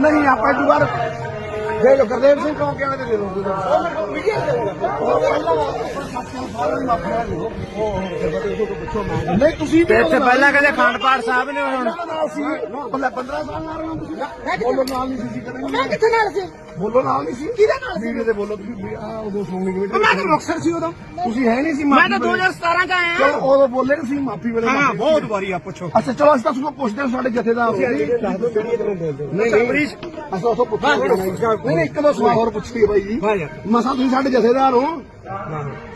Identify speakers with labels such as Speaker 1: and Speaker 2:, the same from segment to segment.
Speaker 1: ਨਹੀਂ ਆਪਾਂ ਦੁਬਾਰ ਦੇ ਲੋ ਗੁਰਦੇਵ ਸਿੰਘ ਕੌਣ ਕਹਿੰਦੇ ਦੇ ਲੋ ਨਹੀਂ ਤੁਸੀਂ
Speaker 2: ਤੇ ਇੱਥੇ ਪਹਿਲਾਂ ਕਹਿੰਦੇ ਖੰਡ ਪਾਠ ਸਾਹਿਬ ਨੇ ਹੁਣ।
Speaker 1: ਪਹਿਲਾਂ 15 ਸਾਲ ਨਾਲ ਰਹੇ ਤੁਸੀਂ ਬੋਲੋ ਨਾਲ ਨਹੀਂ ਸੀ ਕਦੇ
Speaker 3: ਮੈਂ ਕਿੱਥੇ ਨਾਲ ਸੀ?
Speaker 1: ਬੋਲੋ ਨਾਲ ਨਹੀਂ ਸੀ।
Speaker 3: ਕਿਹਦੇ ਨਾਲ ਸੀ?
Speaker 1: ਵੀਡੀਓ ਤੇ ਬੋਲੋ ਤੁਸੀਂ। ਵੀ ਆ ਉਦੋਂ ਸੁਣਨੀ ਕਮੇਟੀ
Speaker 3: ਮੈਂ ਤਾਂ ਮੁਕਤਸਰ ਸੀ ਉਦੋਂ।
Speaker 1: ਤੁਸੀਂ ਹੈ ਨਹੀਂ ਸੀ
Speaker 3: ਮੈਂ ਤਾਂ
Speaker 1: ਮਾਫ਼ੀ ਵੇਲੇ।
Speaker 3: 2017 ਚ ਆਇਆ।
Speaker 1: ਚਲੋ ਉਦੋਂ ਬੋਲੇ ਸੀ ਮਾਫੀ ਵੇਲੇ।
Speaker 2: ਹਾਂ ਬਹੁਤ ਵਾਰੀ ਆ ਪੁੱਛੋ।
Speaker 1: ਅੱਛਾ ਚਲੋ ਅਸੀਂ ਤਾਂ ਤੁਹਾਨੂੰ ਪੁੱਛਦੇ ਹਾਂ ਸਾਡੇ ਜਥੇਦਾਰ ਸੀ ਨਹੀਂ ਨਹੀਂ। ਅਸਾਂ ਉਥੋਂ ਪੁੱਛਾਂਗੇ ਨਹੀਂ ਨਹੀਂ ਇੱਕ ਦੋ ਸਵਾਲ ਹੋਰ ਪੁੱਛੀ ਬਾਈ ਜੀ।
Speaker 2: ਹਾਂ ਯਾਰ
Speaker 1: ਮਸਾ ਤੁਸੀਂ ਸਾਡੇ ਜਥੇਦਾਰ ਹੋ।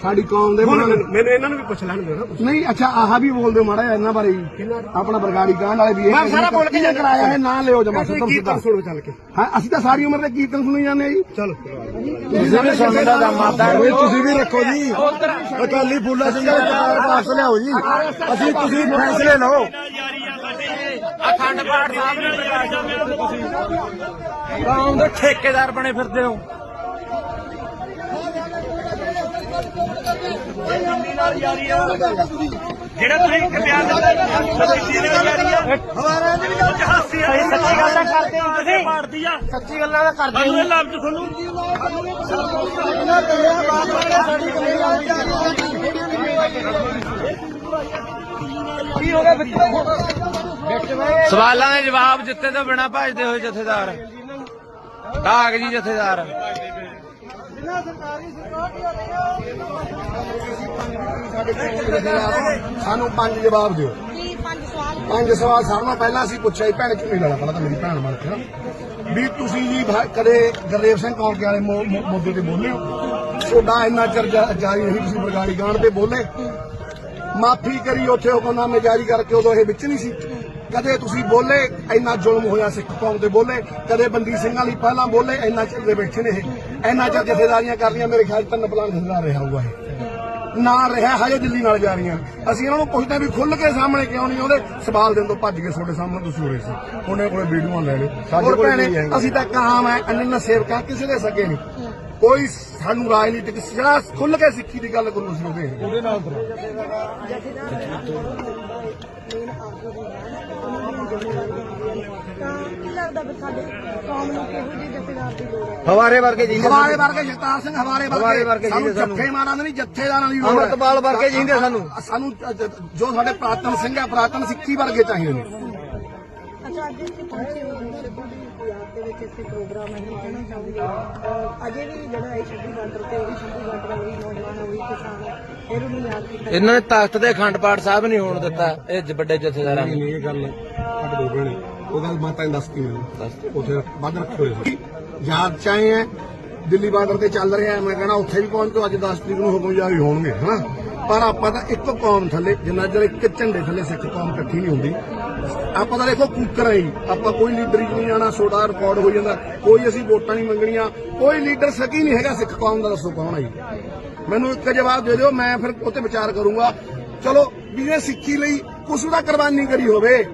Speaker 1: ਸਾਡੀ ਕੌਮ ਦੇ
Speaker 2: ਹੁਣ ਮੈਨੂੰ ਮੈਨੂੰ ਇਹਨਾਂ ਨੂੰ ਵੀ ਪੁੱਛ ਲੈਣ ਦਿਓ ਨਾ
Speaker 1: ਨਹੀਂ ਅੱਛਾ ਆਹ ਵੀ ਬੋਲਦੇ ਮਾੜਾ ਜਿਹਾ ਇਹਨਾਂ ਬਾਰੇ ਜੀ। ਆਪਣਾ ਬਰਗਾੜੀ ਗਾਂਢ ਵਾਲੇ ਵੀ ਇਹ
Speaker 3: ਮੈਂ ਸਾਰਾ ਬੋਲ ਕੇ
Speaker 1: ਕਿਹਨੇ ਕਰਾਇਆ ਹੈ ਨਾ ਲਿਓ ਜਮਾ
Speaker 2: ਤੁਸੀਂ ਕੀਰਤਨ
Speaker 1: ਸਿੱਧਾ
Speaker 2: ਸੁਣੋ ਚੱਲ ਕੇ।
Speaker 1: ਹਾਂ ਅਸੀਂ ਤਾਂ ਸਾਰੀ ਉਮਰ ਦੇ ਕੀਰਤਨ ਸੁਣੀ ਜਾਂਦੇ ਆ ਜੀ।
Speaker 2: ਚਲੋ।
Speaker 1: ਤੁਸੀਂ ਵੀ ਸੁਣਦਾ ਦਾ ਮਾਤਾ ਤੁਸੀਂ ਵੀ ਰੱਖੋ ਜੀ। ਅਕਾਲੀ ਫੁੱਲਾ ਸਿੰਘ ਦਾ ਪਾਸ ਲਿਆਓ ਜੀ। ਅਸੀਂ ਤੁਸੀਂ ਫੈਸਲੇ ਲਓ।
Speaker 2: ਅਖੰਡ ਪਾਠ ਸਾਹਿਬ ਨੇ ਕੌਮ ਦੇ ਠੇਕੇਦਾਰ ਬਣੇ ਫਿਰਦੇ ਹੋ। ਜਿਹੜਾ ਤੁਸੀਂ ਇੱਕ ਬਿਆਨ ਸੱਚੀ ਗੱਲ ਤਾਂ ਕਰਦੇ ਹੋ ਤੁਸੀਂ। ਮਾਰਦੀ ਆ।
Speaker 3: ਸੱਚੀ ਗੱਲਾਂ ਦਾ ਕਰਦੇ
Speaker 2: ਇਹ ਲਫ਼ਜ਼ ਤੁਹਾਨੂੰ
Speaker 3: ਕੀ ਹੋ ਗਿਆ? ਵਿੱਚ
Speaker 2: ਸਵਾਲਾਂ ਦੇ ਜਵਾਬ ਦਿੱਤੇ ਤੋਂ ਬਿਨਾ ਭਜਦੇ ਹੋਏ ਜਥੇਦਾਰ। ਢਾਕ ਜੀ ਜਥੇਦਾਰ।
Speaker 1: ਸਾਨੂੰ ਪੰਜ ਜਵਾਬ ਦਿਓ।
Speaker 3: ਪੰਜ ਸਵਾਲ।
Speaker 1: ਪੰਜ ਸਵਾਲ ਸਾਰਿਆਂ ਨਾਲੋਂ ਪਹਿਲਾਂ ਅਸੀਂ ਪੁੱਛਿਆ ਸੀ ਭੈਣ ਨਹੀਂ ਲੜਾ ਪਹਿਲਾਂ ਤਾਂ ਮੇਰੀ ਭੈਣ ਬਣ ਕੇ ਨਾ। ਵੀ ਤੁਸੀਂ ਜੀ ਕਦੇ ਗੁਰਦੇਵ ਸਿੰਘ ਕੌਂਕੇ ਵਾਲੇ ਮੁੱਦੇ ਤੇ ਬੋਲੇ ਹੋ? ਤੁਹਾਡਾ ਇੰਨਾ ਚਿਰ ਜਾਰੀ ਨਹੀਂ ਤੁਸੀਂ ਬਰਗਾੜੀ ਗਾਣ ਤੇ ਬੋਲੇ। ਮਾਫੀ ਕਰੀ ਉੱਥੇ ਹੁਕਮਨਾਮੇ ਜਾਰੀ ਕਰਕੇ ਉਦੋਂ ਇਹ ਵਿੱਚ ਨਹੀਂ ਸੀ। ਕਦੇ ਤੁਸੀਂ ਬੋਲੇ ਇੰਨਾ ਜ਼ੁਲਮ ਹੋਇਆ ਸਿੱਖ ਕੌਮ ਤੇ ਬੋਲੇ ਕਦੇ ਬੰਦੀ ਸਿੰਘਾਂ ਲਈ ਪਹਿਲਾਂ ਬੋਲੇ ਇੰਨਾ ਚਿਰ ਦੇ ਬੈਠੇ ਨੇ ਇਹ। ਇੰਨਾ ਚਿਰ ਜਥੇਦਾਰੀਆਂ ਕਰਦੀਆਂ ਮੇਰੇ ਖਿਆਲ ਤਿੰਨ ਪਲਾਨ ਜਥੇਦਾਰ ਰਿਹਾ ਹੋਊਗਾ ਇਹ। ਨਾ ਰਿਹਾ ਹਜੇ ਦਿੱਲੀ ਨਾਲ ਜਾ ਰਹੀਆਂ। ਅਸੀਂ ਇਹਨਾਂ ਨੂੰ ਪੁੱਛਦੇ ਵੀ ਖੁੱਲ ਕੇ ਸਾਹਮਣੇ ਕਿਉਂ ਨਹੀਂ ਆਉਂਦੇ? ਸਵਾਲ ਦੇਣ ਤੋਂ ਭੱਜ ਕੇ ਤੁਹਾਡੇ ਸਾਹਮਣੇ ਤੁਸੀਂ ਉਰੇ ਸੀ। ਉਹਨੇ ਕੋਲੇ ਵੀਡੀਓ ਲੈ ਲਓ ਸਾਡੇ ਕੋਲ ਅਸੀਂ ਤਾਂ ਕਾਮ ਹੈ ਅੰਨ ਸੇਵਕਾਂ ਕਿਸੇ ਦੇ ਸਕੇ ਨਹੀਂ। ਕੋਈ ਸਾਨੂੰ ਰਾਜਨੀਤਿਕ ਜਿਹੜਾ ਖੁੱਲ ਕੇ ਸਿੱਖੀ ਦੀ ਗੱਲ ਕਰੂ ਅਸੀਂ ਉਹਦੇ। ਨਾਲ
Speaker 2: ਹਵਾਰੇ ਵਰਗੇ ਜੀ
Speaker 1: ਹਵਾਰੇ ਵਰਗੇ ਜਗਤਾਰ ਸਿੰਘ ਹਵਾਰੇ ਵਰਗੇ। ਸਾਨੂੰ ਜੱਫੇ ਮਾਰਾਂ ਦੇ ਨਹੀਂ ਜੱਥੇਦਾਰਾਂ ਦੀ ਲੋੜ ਹੈ।
Speaker 2: ਅੰਮ੍ਰਿਤਪਾਲ ਵਰਗੇ ਜਿੰਦੇ ਸਾਨੂੰ।
Speaker 1: ਸਾਨੂੰ ਜ- ਜੋ ਸਾਡੇ ਪ੍ਰਾਤਨ ਸਿੰਘ ਹੈ ਪ੍ਰਾਤਨ ਸਿੱਖੀ ਵਰਗੇ ਚਾਹੀਦੇ ਨੇ।
Speaker 3: ਅੱਛਾ ਅੱਜ ਇੱਥੇ ਪਹੁੰਚੇ ਹੋ ਤੁਸੀਂ ਸਿੱਧੂ ਦੀ ਯਾਦ ਦੇ ਵਿੱਚ ਇੱਥੇ ਪ੍ਰੋਗਰਾਮ ਹੈ ਕਹਿਣਾ ਚਾਹੁੰਦੀ ਹਾਂ। ਅਜੇ ਵੀ ਜਿਹੜਾ ਇਹ ਛੱਬੀ ਬਾਰਡਰ ਤੇ ਉਹੀ ਛੱਬੀ ਬਾਰਡਰ ਉਹੀ ਨੌਜਵਾਨ ਉਹੀ ਕਿਸਾਨ ਹੈ ਫਿਰ ਉਹਨੂੰ ਯਾਦ ਕੀਤਾ
Speaker 2: ਇਹਨਾਂ ਨੇ ਤਖਤ ਦੇ ਅਖੰਡ ਪਾਠ ਸਾਹਿਬ ਨਹੀਂ ਹੋਣ ਦਿੱਤਾ ਇਹ ਜ- ਵੱਡੇ ਜਥੇਦਾਰਾਂ ਨੇ।
Speaker 1: ਇਹ ਗੱਲ ਕੱਢ ਦੋ ਭੈਣੇ ਉਹ ਗੱਲ ਮਾਤਾ ਨੇ ਦੱਸਤੀ ਮੈਨੂੰ। ਉੱਥੇ ਵੱਧ ਰੱਖੇ ਹੋਏ ਸੀ। ਯਾਦ ਚਾਹੇ ਹੈ ਦਿੱਲੀ ਬਾਰਡਰ ਤੇ ਚੱਲ ਰਿਹਾ ਹੈ, ਮੈਂ ਕਹਿੰਦਾ ਉੱਥੇ ਵੀ ਪਹੁੰਚ ਤੋਂ ਅੱਜ 10 ਤਰੀਕ ਨੂੰ ਹੁਕਮ ਜਾਰੀ ਹੋਣਗੇ ਹਨਾ? ਪਰ ਆਪਾਂ ਤਾਂ ਇੱਕ ਕੌਮ ਥੱਲੇ ਜਿੰਨਾ ਚਿਰ ਇੱਕ ਝੰਡੇ ਥੱਲੇ ਸਿੱਖ ਕੌਮ ਇਕੱਠੀ ਨਹੀਂ ਹੁੰਦੀ ਆਪਾਂ ਤਾਂ ਦੇਖੋ ਕੂਕਰ ਹੈ ਆਪਾਂ ਕੋਈ ਲੀਡਰ ਹੀ ਨਹੀਂ ਜਾਣਾ ਛੋਟਾ ਰਿਕਾਰਡ ਹੋ ਜਾਂਦਾ। ਕੋਈ ਅਸੀਂ ਵੋਟਾਂ ਨਹੀਂ ਮੰਗਣੀਆਂ। ਕੋਈ ਲੀਡਰ ਸਕੀ ਨਹੀਂ ਹੈਗਾ, ਸਿੱਖ ਕੌਮ ਦਾ ਦੱਸੋ ਕੌਣ ਹੈ ਜੀ। ਮੈਨੂੰ ਇੱਕ ਜਵਾਬ ਦੇ ਦਿਓ, ਮੈਂ ਫਿਰ ਉੱਤੇ ਵਿਚਾਰ ਕਰੂੰਗਾ। ਚਲੋ, ਵੀ ਇਹ ਸਿੱਖੀ ਲਈ ਕੁਛ ਦਾ ਕੁਰਬਾਨੀ ਕਰੀ ਹੋਵੇ।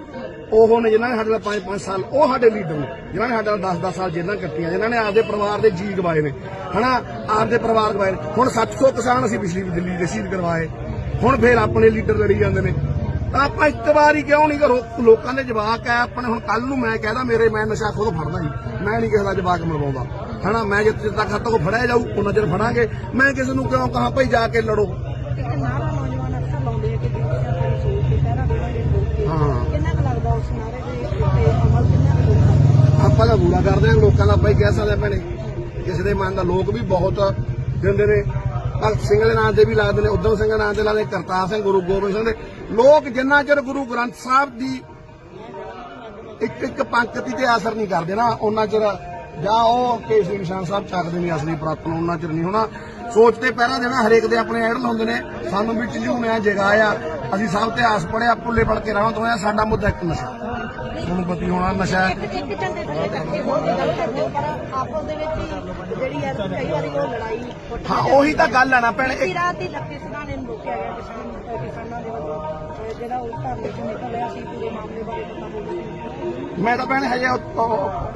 Speaker 1: ਉਹ ਨੇ ਜਿਨ੍ਹਾਂ ਨੇ ਸਾਡੇ ਨਾਲ 5-5 ਸਾਲ, ਉਹ ਸਾਡੇ ਲੀਡਰ ਨੇ। ਜਿਨ੍ਹਾਂ ਨੇ ਸਾਡੇ ਨਾਲ 10-10 ਸਾਲ ਜੇਲਾਂ ਕੱਟੀਆਂ, ਜਿਨ੍ਹਾਂ ਨੇ ਆਪਦੇ ਪਰਿਵਾਰ ਦੇ ਜੀ ਗਵਾਏ ਨੇ। ਹਨਾ? ਆਪਦੇ ਪਰਿਵਾਰ ਗਵਾਏ ਨੇ। ਹੁਣ 700 ਕਿਸਾਨ ਅਸੀਂ ਪਿਛਲੀ ਦਿੱਲੀ ਦੇ ਸ਼ਹੀਦ ਕਰਵਾਏ। ਹੁਣ ਫੇਰ ਆਪਣੇ ਲੀਡਰ ਲੜੀ ਜਾਂਦੇ ਨੇ। ਤਾਂ ਆਪਾਂ ਇੱਕ ਵਾਰੀ ਕਿਉਂ ਨਹੀਂ ਕਰੋ? ਲੋਕਾਂ ਦੇ ਜਵਾਕ ਹੈ ਆਪਣੇ ਹੁਣ ਕੱਲ ਨੂੰ ਮੈਂ ਕਹਿਦਾ ਮੇਰੇ ਮੈਂ ਨਸ਼ਾ ਖੁਦ ਫੜਦਾ ਜੀ ਮੈਂ ਨਹੀਂ ਕਿਸੇ ਦਾ ਜਵਾਕ ਮਰਵਾਉਂਦਾ ਹਨਾ ਮੈਂ ਜਿੱਥੇ ਜਿੱਦ ਤੱਕ ਹੱਥੋਂ ਫੜਿਆ ਜਾਊ ਉਹਨਾਂ ਚਿਰ ਫੜਾਂਗੇ। ਮੈਂ ਕਿਸੇ ਨੂੰ ਕਿਉਂ ਕਹਾਂ ਭਾਈ ਜਾ ਕੇ ਲੜੋ।
Speaker 3: ਆ ਦੇ
Speaker 1: ਆਪਾਂ ਤਾਂ ਬੁਰਾ ਕਰਦੇ ਹਾਂ ਲੋਕਾਂ ਦਾ ਭਾਈ ਕਹਿ ਸਕਦੇ ਹਾਂ ਭੈਣੇ। ਕਿਸੇ ਦੇ ਮਨ ਦਾ ਲੋਕ ਵੀ ਬਹੁਤ ਦਿੰਦੇ ਨੇ। ਭਗਤ ਸਿੰਘ ਦੇ ਨਾਂ ਤੇ ਵੀ ਲਾਦੇ ਨੇ, ਉਦਮ ਸਿੰਘ ਦੇ ਨਾਂ ਤੇ ਲਾਦੇ ਕਰਤਾਰ ਸਿੰਘ, ਗੁਰੂ ਗੋਬਿੰਦ ਸਿੰਘ ਦੇ। ਲੋਕ ਜਿੰਨਾ ਚਿਰ ਗੁਰੂ ਗ੍ਰੰਥ ਸਾਹਿਬ ਦੀ ਇੱਕ ਇੱਕ ਪੰਕਤੀ ਤੇ ਅਸਰ ਨਹੀਂ ਕਰਦੇ ਨਾ, ਉਹਨਾਂ ਚਿਰ ਜਾਂ ਉਹ ਕੇਸਰੀ ਨਿਸ਼ਾਨ ਸਾਹਿਬ ਚੱਕਦੇ ਨੇ ਅਸਲੀ ਪ੍ਰਾਪਤ ਨੂੰ ਉਹਨਾਂ ਚਿਰ ਨਹੀਂ ਹੋਣਾ। ਸੋਚ ਤੇ ਪਹਿਰਾ ਦੇਣਾ ਹਰੇਕ ਦੇ ਆਪਣੇ ਐਡ ਲਾਉਂਦੇ ਨੇ। ਸਾਨੂੰ ਵੀ ਚਿਲੂ ਨੇ ਜਗਾਇਆ ਅਸੀਂ ਸਭ ਤੇ ਆਸ ਪੜਿਆ ਪੁੱਲੇ ਪੜ ਕੇ ਰਹਿਣਾ ਤੋਂ ਸਾਡਾ ਮੁੱਦਾ ਇੱਕ ਨਸ਼ਾ। ਤੁਹਾਨੂੰ ਪਤੀ ਹੋਣਾ ਨਸ਼ਾ। ਹੈ
Speaker 3: ਦੇ ਉਹ
Speaker 1: ਤਾਂ ਗੱਲ ਹੈ ਨਾ ਭੈਣੇ
Speaker 3: ਰਾਤ ਹੀ ਲੱਖੇ ਸਿਧਾਣੇ ਨੂੰ ਰੋਕਿਆ ਗਿਆ ਕਿਸਾਨ ਦੇ ਵੱਲੋਂ। ਜਿਹੜਾ ਉਹ ਧਰਨੇ ਚੋਂ ਨਿਕਲ ਸੀ, ਪੂਰੇ ਮਾਮਲੇ ਬਾਰੇ ਪਤਾ ਹੋਊਗਾ।
Speaker 1: ਮੈਂ ਤਾਂ ਭੈਣ ਹਜੇ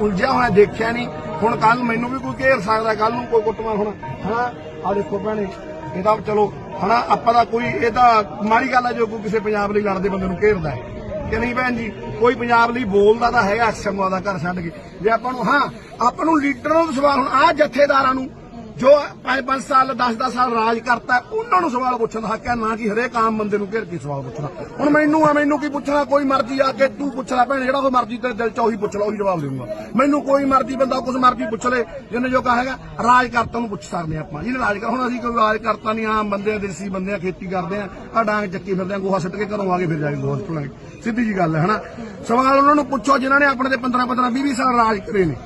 Speaker 1: ਉਲਝਿਆ ਹੋਇਆ ਦੇਖਿਆ ਨਹੀਂ। ਹੁਣ ਕੱਲ ਮੈਨੂੰ ਵੀ ਕੋਈ ਘੇਰ ਸਕਦਾ ਕੱਲ ਨੂੰ ਕੋਈ ਕੁੱਟਮਾਰ ਹੋਣਾ। ਹਨਾ? ਆ ਦੇਖੋ ਭੈਣੇ, ਇਹ ਤਾਂ ਚਲੋ, ਹਨਾ, ਆਪਾਂ ਦਾ ਕੋਈ ਇਹ ਤਾਂ ਮਾੜੀ ਗੱਲ ਹੈ ਜੋ ਕੋਈ ਕਿਸੇ ਪੰਜਾਬ ਲਈ ਲੜਦੇ ਬੰਦੇ ਨੂੰ ਘੇਰਦਾ ਹੈ। ਕਿ ਨਹੀਂ ਭੈਣ ਜੀ? ਕੋਈ ਪੰਜਾਬ ਲਈ ਬੋਲਦਾ ਤਾਂ ਹੈਗਾ ਅਕਸ਼ਮਾ ਦਾ ਘਰ ਛੱਡ ਕੇ। ਜੇ ਆਪਾਂ ਨੂੰ ਹਾਂ, ਆਪਾਂ ਨੂੰ ਲੀਡਰਾਂ ਨੂੰ ਸਵਾਲ ਹੁਣ ਆ ਜਥੇਦਾਰਾਂ ਨੂੰ ਜੋ 5-5 ਸਾਲ 10-10 ਸਾਲ ਰਾਜ ਕਰਤਾ, ਉਹਨਾਂ ਨੂੰ ਸਵਾਲ ਪੁੱਛਣ ਦਾ ਹੱਕ ਹੈ, ਨਾ ਕਿ ਹਰੇਕ ਆਮ ਬੰਦੇ ਨੂੰ ਘੇਰ ਕੇ ਸਵਾਲ ਪੁੱਛਣਾ। ਹੁਣ ਮੈਨੂੰ ਆ, ਮੈਨੂੰ ਕੀ ਪੁੱਛਣਾ? ਕੋਈ ਮਰਜ਼ੀ ਆ ਕੇ ਤੂੰ ਪੁੱਛ ਲੈ ਭੈਣ, ਜਿਹੜਾ ਕੋਈ ਮਰਜ਼ੀ ਤੇਰੇ ਦਿਲ ਚ ਉਹੀ ਪੁੱਛ ਲੈ, ਉਹੀ ਜਵਾਬ ਦੇਊਂਗਾ। ਮੈਨੂੰ ਕੋਈ ਮਰਜ਼ੀ ਬੰਦਾ ਕੁਝ ਮਰਜ਼ੀ ਪੁੱਛ ਲੈ ਜਿਹਨੇ ਜੋ ਕਹੇਗਾ ਰਾਜ ਕਰਤਾ ਨੂੰ ਪੁੱਛ ਸਕਦੇ ਹਾਂ ਆਪਾਂ। ਜਿਹਨੇ ਰਾਜ ਕਰ, ਹੁਣ ਅਸੀਂ ਕੋਈ ਰਾਜ ਕਰਤਾ ਨਹੀਂ, ਆਮ ਬੰਦੇ ਦੇਸੀ ਬੰਦੇ ਆ, ਖੇਤੀ ਕਰਦੇ ਆ ਆ ਡਾਂਗ ਚੱਕੀ ਫਿਰਦੇ ਆ, ਗੋਹਾ ਸਿੱਟ ਕੇ ਘਰੋਂ ਆ ਕੇ ਫਿਰ ਜਾ ਕੇ ਗੋਹਾ ਸੁੱਟਾਂਗੇ ਸਿੱਧੀ ਜੀ ਗੱਲ ਹੈ, ਹਨਾ? ਸਵਾਲ ਉਹਨਾਂ ਨੂੰ ਪੁੱਛੋ, ਜਿਨ੍ਹਾਂ ਨੇ ਆਪਣੇ ਤੇ 15 15 20 20 ਸਾਲ ਰਾਜ ਕਰੇ ਨੇ।